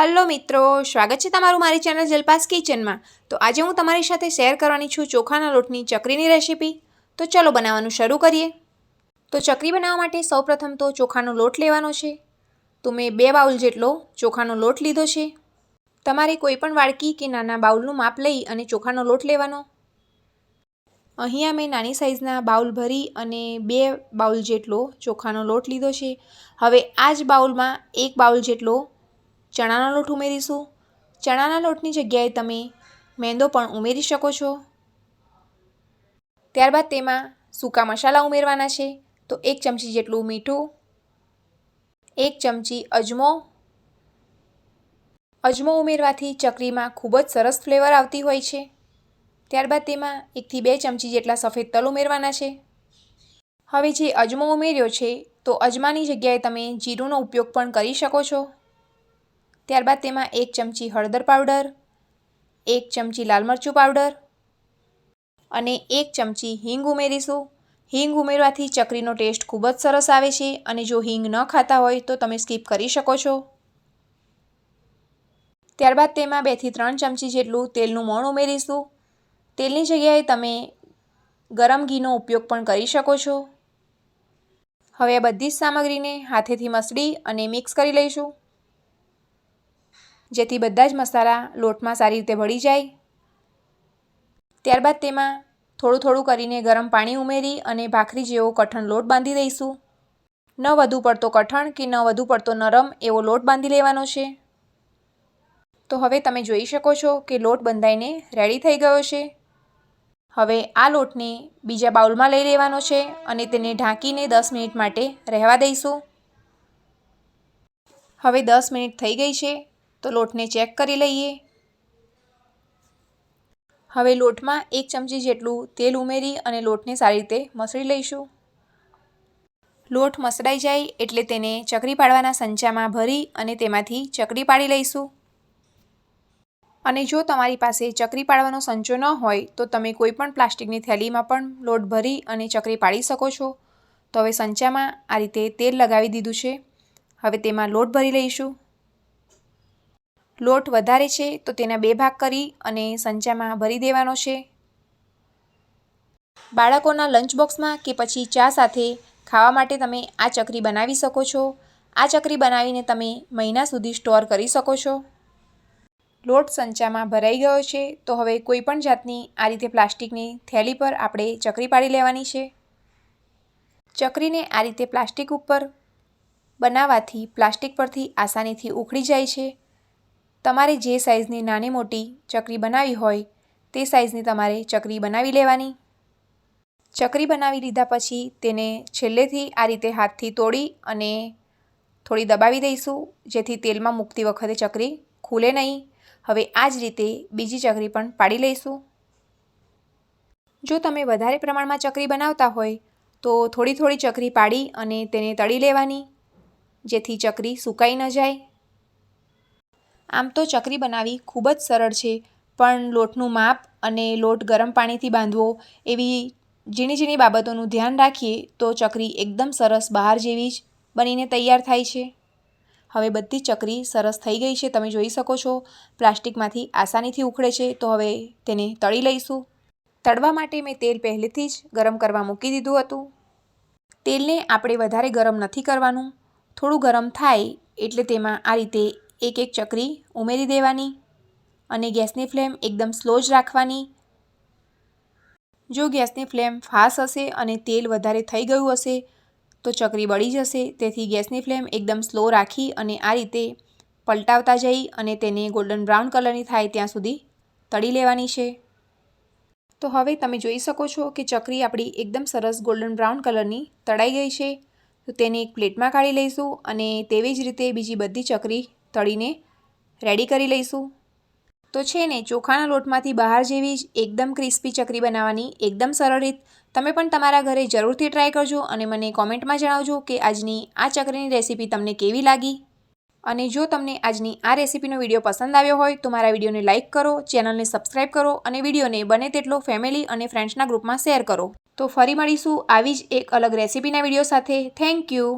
Hello મિત્રો, સ્વાગત છે તમારું મારી ચેનલ જલપાસ કિચનમાં. તો આજે હું તમારી સાથે શેર કરવાની છું ચોખાના લોટની ચકરીની રેસીપી. તો ચલો બનાવવાનું શરૂ કરીએ. તો ચકરી બનાવવા માટે સૌપ્રથમ તો ચોખાનો લોટ લેવાનો છે. તો મેં બે બાઉલ જેટલો ચોખાનો લોટ લીધો છે. તમારે કોઈ પણ વાડકી કે નાના બાઉલનું માપ લઈ અને ચોખાનો લોટ લેવાનો. અહીંયા મેં નાની સાઇઝના બાઉલ ભરી અને બે બાઉલ જેટલો ચોખાનો લોટ લીધો છે. હવે આ જ બાઉલમાં એક બાઉલ જેટલો ચણાનો લોટ ઉમેરીશું. ચણાના લોટની જગ્યાએ તમે મેંદો પણ ઉમેરી શકો છો. ત્યારબાદ તેમાં સૂકા મસાલા ઉમેરવાના છે. તો એક ચમચી જેટલું મીઠું, એક ચમચી અજમો. અજમો ઉમેરવાથી ચકરીમાં ખૂબ જ સરસ ફ્લેવર આવતી હોય છે. ત્યારબાદ તેમાં એકથી બે ચમચી જેટલા સફેદ તલ ઉમેરવાના છે. હવે જે અજમો ઉમેર્યો છે, તો અજમાની જગ્યાએ તમે જીરુંનો ઉપયોગ પણ કરી શકો છો. ત્યારબાદ તેમાં એક ચમચી હળદર પાવડર, એક ચમચી લાલ મરચું પાવડર અને એક ચમચી હિંગ ઉમેરીશું. હિંગ ઉમેરવાથી ચકરીનો ટેસ્ટ ખૂબ જ સરસ આવે છે અને જો હિંગ ન ખાતા હોય તો તમે સ્કીપ કરી શકો છો. ત્યારબાદ તેમાં બેથી ત્રણ ચમચી જેટલું તેલનું મોણ ઉમેરીશું. તેલની જગ્યાએ તમે ગરમ ઘીનો ઉપયોગ પણ કરી શકો છો. હવે આ બધી જ સામગ્રીને હાથેથી મસળી અને મિક્સ કરી લઈશું. જેથી બધા જ મસાલા લોટમાં સારી રીતે ભળી જાય. ત્યારબાદ તેમાં થોડું થોડું કરીને ગરમ પાણી ઉમેરી અને ભાખરી જેવો કઠણ લોટ બાંધી દઈશું. ન વધુ પડતો કઠણ કે ન વધુ પડતો નરમ એવો લોટ બાંધી લેવાનો છે. તો હવે તમે જોઈ શકો છો કે લોટ બંધાઈને રેડી થઈ ગયો છે. હવે આ લોટને બીજા બાઉલમાં લઈ લેવાનો છે અને તેને ઢાંકીને દસ મિનિટ માટે રહેવા દઈશું. હવે દસ મિનિટ થઈ ગઈ છે તો લોટને ચેક કરી લઈએ. હવે લોટમાં એક ચમચી જેટલું તેલ ઉમેરી અને લોટને સારી રીતે મસળી લઈશું. લોટ મસળાઈ જાય એટલે તેને ચકરી પાડવાના સંચામાં ભરી અને તેમાંથી ચકરી પાડી લઈશું. અને જો તમારી પાસે ચકરી પાડવાનો સંચો ન હોય તો તમે કોઈ પણ પ્લાસ્ટિકની થેલીમાં પણ લોટ ભરી અને ચકરી પાડી શકો છો. તો હવે સંચામાં આ રીતે તેલ લગાવી દીધું છે. હવે તેમાં લોટ ભરી લઈશું. લોટ વધારે છે, તો તેના બે ભાગ કરી અને સંચામાં ભરી દેવાનો છે. બાળકોના લંચ બોક્સમાં કે પછી ચા સાથે ખાવા માટે તમે આ ચકરી બનાવી શકો છો. આ ચકરી બનાવીને તમે મહિના સુધી સ્ટોર કરી શકો છો. લોટ સંચામાં ભરાઈ ગયો છે, તો હવે કોઈ પણ જાતની આ રીતે પ્લાસ્ટિકની થેલી પર આપણે ચકરી પાડી લેવાની છે. ચકરીને આ રીતે પ્લાસ્ટિક ઉપર બનાવવાથી પ્લાસ્ટિક પરથી આસાનીથી ઉખડી જાય છે. તમારે જે સાઇઝની નાની મોટી ચકરી બનાવી હોય, તે સાઇઝની તમારે ચકરી બનાવી લેવાની. ચકરી બનાવી લીધા પછી તેને છેલ્લેથી આ રીતે હાથથી તોડી અને થોડી દબાવી દઈશું, જેથી તેલમાં મૂકતી વખતે ચકરી ખુલે નહીં. હવે આ જ રીતે બીજી ચકરી પણ પાડી લઈશું. જો તમે વધારે પ્રમાણમાં ચકરી બનાવતા હોય, તો થોડી થોડી ચકરી પાડી અને તેને તળી લેવાની, જેથી ચકરી સુકાઈ ન જાય. આમ તો ચકરી બનાવવી ખૂબ જ સરળ છે. પણ લોટનું માપ અને લોટ ગરમ પાણીથી બાંધવો એવી ઝીણી ઝીણી બાબતોનું ધ્યાન રાખીએ તો ચકરી એકદમ સરસ બહાર જેવી જ બનીને તૈયાર થાય છે. હવે બધી ચકરી સરસ થઈ ગઈ છે, તમે જોઈ શકો છો. પ્લાસ્ટિકમાંથી આસાનીથી ઉખડે છે, તો હવે તેને તળી લઈશું. તળવા માટે મેં તેલ પહેલેથી જ ગરમ કરવા મૂકી દીધું હતું. તેલને આપણે વધારે ગરમ નથી કરવાનું. થોડું ગરમ થાય એટલે તેમાં આ રીતે એક એક ચકરી ઉમેરી દેવાની અને ગેસની ફ્લેમ એકદમ સ્લો જ રાખવાની. જો ગેસની ફ્લેમ ફાસ્ટ હશે અને તેલ વધારે થઈ ગયું હશે, તો ચકરી બળી જશે. તેથી ગેસની ફ્લેમ એકદમ સ્લો રાખી અને આ રીતે પલટાવતા જઈ અને તેને ગોલ્ડન બ્રાઉન કલરની થાય ત્યાં સુધી તળી લેવાની છે. તો હવે તમે જોઈ શકો છો કે ચકરી આપણી એકદમ સરસ ગોલ્ડન બ્રાઉન કલરની તળાઈ ગઈ છે. તો તેને એક પ્લેટમાં કાઢી લઈશું અને તેવી જ રીતે બીજી બધી ચકરી તળીને રેડી કરી લઈશું. તો છે ને, ચોખાના લોટમાંથી બહાર જેવી જ એકદમ ક્રિસ્પી ચકરી બનાવવાની એકદમ સરળ રીત. તમે પણ તમારા ઘરે જરૂરથી ટ્રાય કરજો અને મને કોમેન્ટમાં જણાવજો કે આજની આ ચકરીની રેસીપી તમને કેવી લાગી. અને જો તમને આજની આ રેસીપીનો વીડિયો પસંદ આવ્યો હોય, તો મારા વિડીયોને લાઇક કરો ચેનલને સબસ્ક્રાઈબ કરો અને વિડીયોને બને તેટલો ફેમિલી અને ફ્રેન્ડ્સના ગ્રુપમાં શેર કરો. તો ફરી મળીશું આવી જ એક અલગ રેસીપીના વીડિયો સાથે. Thank you